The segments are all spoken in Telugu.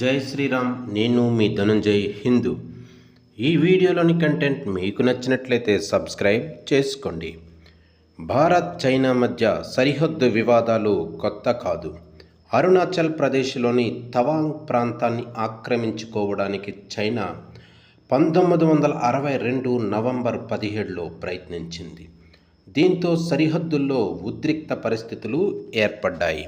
జై శ్రీరామ్ నేను మీ ధనంజయ్ హిందూ. ఈ వీడియోలోని కంటెంట్ మీకు నచ్చినట్లయితే సబ్స్క్రైబ్ చేసుకోండి. భారత్ చైనా మధ్య సరిహద్దు వివాదాలు కొత్త కాదు. అరుణాచల్ ప్రదేశ్లోని తవాంగ్ ప్రాంతాన్ని ఆక్రమించుకోవడానికి చైనా పంతొమ్మిది వందల అరవై రెండు నవంబర్ పదిహేడులో ప్రయత్నించింది. దీంతో సరిహద్దుల్లో ఉద్రిక్త పరిస్థితులు ఏర్పడ్డాయి.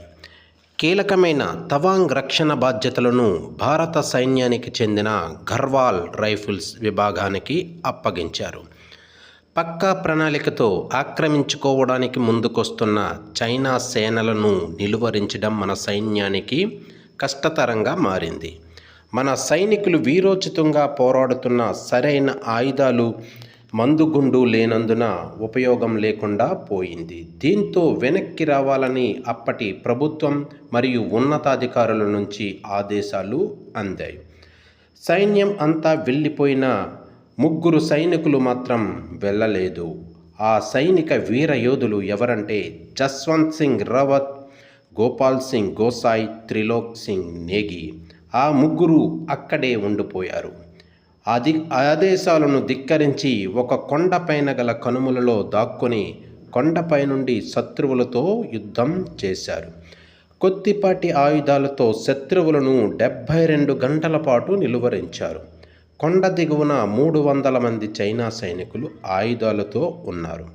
కీలకమైన తవాంగ్ రక్షణ బాధ్యతలను భారత సైన్యానికి చెందిన గర్వాల్ రైఫిల్స్ విభాగానికి అప్పగించారు. పక్కా ప్రణాళికతో ఆక్రమించుకోవడానికి ముందుకొస్తున్న చైనా సేనలను నిలువరించడం మన సైన్యానికి కష్టతరంగా మారింది. మన సైనికులు వీరోచితంగా పోరాడుతున్న సరైన ఆయుధాలు మందుగుండు లేనందున ఉపయోగం లేకుండా పోయింది. దీంతో వెనక్కి రావాలని అప్పటి ప్రభుత్వం మరియు ఉన్నతాధికారుల నుంచి ఆదేశాలు అందాయి. సైన్యం అంతా వెళ్ళిపోయిన ముగ్గురు సైనికులు మాత్రం వెళ్ళలేదు. ఆ సైనిక వీర యోధులు ఎవరంటే జస్వంత్ సింగ్ రావత్ గోపాల్ సింగ్ గోసాయ్ త్రిలోక్ సింగ్ నేగి. ఆ ముగ్గురు అక్కడే ఉండిపోయారు. అది ఆదేశాలను ధిక్కరించి ఒక కొండపైన గల కనుమలలో దాక్కుని కొండపై నుండి శత్రువులతో యుద్ధం చేశారు. కొద్దిపాటి ఆయుధాలతో శత్రువులను డెబ్భై రెండు గంటల పాటు నిలువరించారు. కొండ దిగువన మూడు వందల మంది చైనా సైనికులు ఆయుధాలతో ఉన్నారు.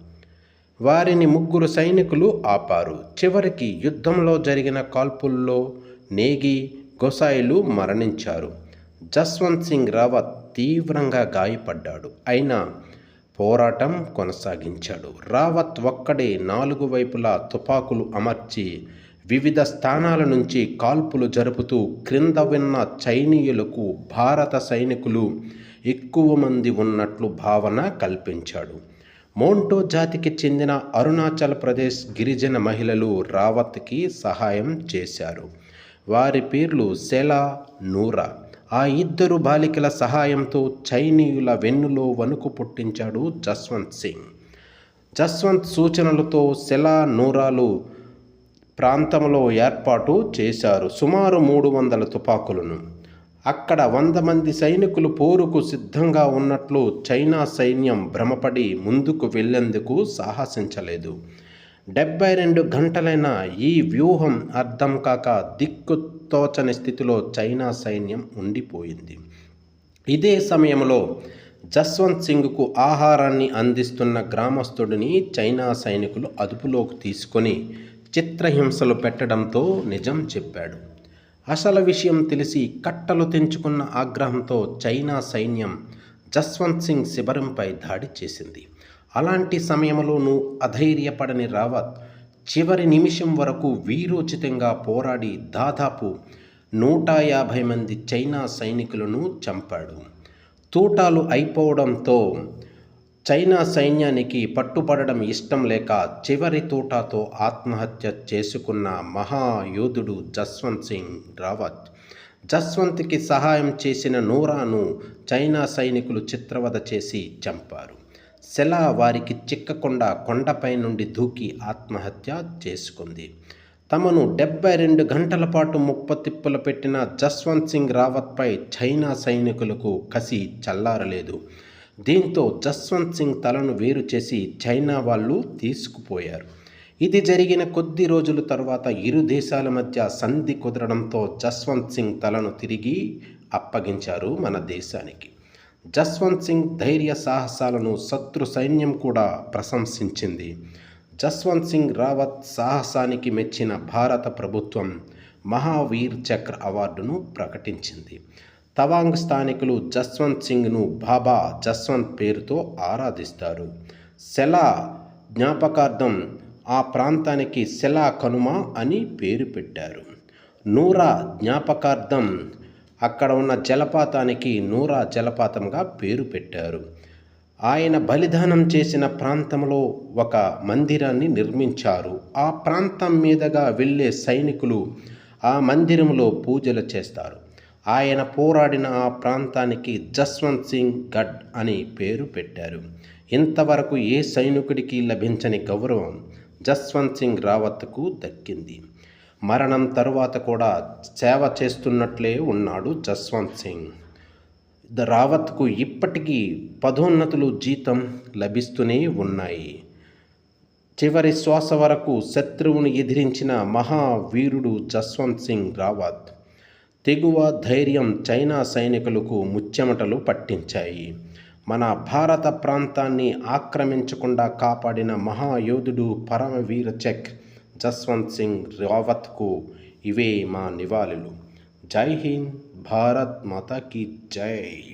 వారిని ముగ్గురు సైనికులు ఆపారు. చివరికి యుద్ధంలో జరిగిన కాల్పుల్లో నేగి గొసాయిలు మరణించారు. జస్వంత్ సింగ్ రావత్ తీవ్రంగా గాయపడ్డాడు. అయినా పోరాటం కొనసాగించాడు. రావత్ ఒక్కడే నాలుగు వైపులా తుపాకులు అమర్చి వివిధ స్థానాల నుంచి కాల్పులు జరుపుతూ క్రింద విన్న చైనీయులకు భారత సైనికులు ఎక్కువ మంది ఉన్నట్లు భావన కల్పించాడు. మోంటో జాతికి చెందిన అరుణాచల్ ప్రదేశ్ గిరిజన మహిళలు రావత్కి సహాయం చేశారు. వారి పేర్లు సెలా నూరా. ఆ ఇద్దరు బాలికల సహాయంతో చైనీయుల వెన్నులో వణుకు పుట్టించాడు జస్వంత్ సింగ్. జస్వంత్ సూచనలతో సెలా నూరాలు ప్రాంతంలో ఏర్పాటు చేశారు. సుమారు మూడు వందల తుపాకులను. అక్కడ వంద మంది సైనికులు పోరుకు సిద్ధంగా ఉన్నట్లు చైనా సైన్యం భ్రమపడి ముందుకు వెళ్ళేందుకు సాహసించలేదు. డెబ్బై రెండు గంటలైన ఈ వ్యూహం అర్థం కాక దిక్కుతోచని స్థితిలో చైనా సైన్యం ఉండిపోయింది. ఇదే సమయంలో జస్వంత్ సింగ్కు ఆహారాన్ని అందిస్తున్న గ్రామస్తుడిని చైనా సైనికులు అదుపులోకి తీసుకొని చిత్రహింసలు పెట్టడంతో నిజం చెప్పాడు. అసలు విషయం తెలిసి కట్టలు తెంచుకున్న ఆగ్రహంతో చైనా సైన్యం జస్వంత్ సింగ్ శిబిరంపై దాడి చేసింది. అలాంటి సమయంలోనూ అధైర్యపడని రావత్. చివరి నిమిషం వరకు వీరోచితంగా పోరాడి దాదాపు నూట యాభై మంది చైనా సైనికులను చంపాడు. తూటాలు అయిపోవడంతో చైనా సైన్యానికి పట్టుపడడం ఇష్టం లేక చివరి తూటాతో ఆత్మహత్య చేసుకున్న మహాయోధుడు జస్వంత్ సింగ్ రావత్. జస్వంత్కి సహాయం చేసిన నూరాను చైనా సైనికులు చిత్రవద చేసి చంపారు. సెలా వారికి చిక్కకుండా కొండపై నుండి దూకి ఆత్మహత్య చేసుకుంది. తమను డెబ్బై రెండు గంటల పాటు ముప్పతిప్పులు పెట్టిన జస్వంత్ సింగ్ రావత్పై చైనా సైనికులకు కసి చల్లారలేదు. దీంతో జస్వంత్ సింగ్ తలను వేరు చేసి చైనా వాళ్ళు తీసుకుపోయారు. ఇది జరిగిన కొద్ది రోజుల తర్వాత ఇరు దేశాల మధ్య సంధి కుదరడంతో జస్వంత్ సింగ్ తలను తిరిగి అప్పగించారు మన దేశానికి. జస్వంత్ సింగ్ ధైర్య సాహసాలను శత్రు సైన్యం కూడా ప్రశంసించింది. జస్వంత్ సింగ్ రావత్ సాహసానికి మెచ్చిన భారత ప్రభుత్వం మహావీర్ చక్ర అవార్డును ప్రకటించింది. తవాంగ్ స్థానికులు జస్వంత్ సింగ్ను బాబా జస్వంత్ పేరుతో ఆరాధిస్తారు. సెలా జ్ఞాపకార్థం ఆ ప్రాంతానికి సెలా కనుమ అని పేరు పెట్టారు. నూరా జ్ఞాపకార్థం అక్కడ ఉన్న జలపాతానికి నూరా జలపాతంగా పేరు పెట్టారు. ఆయన బలిదానం చేసిన ప్రాంతంలో ఒక మందిరాన్ని నిర్మించారు. ఆ ప్రాంతం మీదుగా వెళ్ళే సైనికులు ఆ మందిరంలో పూజలు చేస్తారు. ఆయన పోరాడిన ఆ ప్రాంతానికి జస్వంత్ సింగ్ గఢ్ అని పేరు పెట్టారు. ఇంతవరకు ఏ సైనికుడికి లభించని గౌరవం జస్వంత్ సింగ్ రావత్కు దక్కింది. మరణం తరువాత కూడా సేవ చేస్తున్నట్లే ఉన్నాడు జస్వంత్ సింగ్. ద రావత్కు ఇప్పటికీ పదోన్నతులు జీతం లభిస్తూనే ఉన్నాయి. చివరి శ్వాస వరకు శత్రువును ఎదిరించిన మహావీరుడు జస్వంత్ సింగ్ రావత్ తెగువ ధైర్యం చైనా సైనికులకు ముచ్చెమటలు పట్టించాయి. మన భారత ప్రాంతాన్ని ఆక్రమించకుండా కాపాడిన మహాయోధుడు పరమవీర చెక్ జస్వంత్ సింగ్ రావత్కు ఇవే మా నివాళులు జై హింద్ భారత్ మాతా కీ జై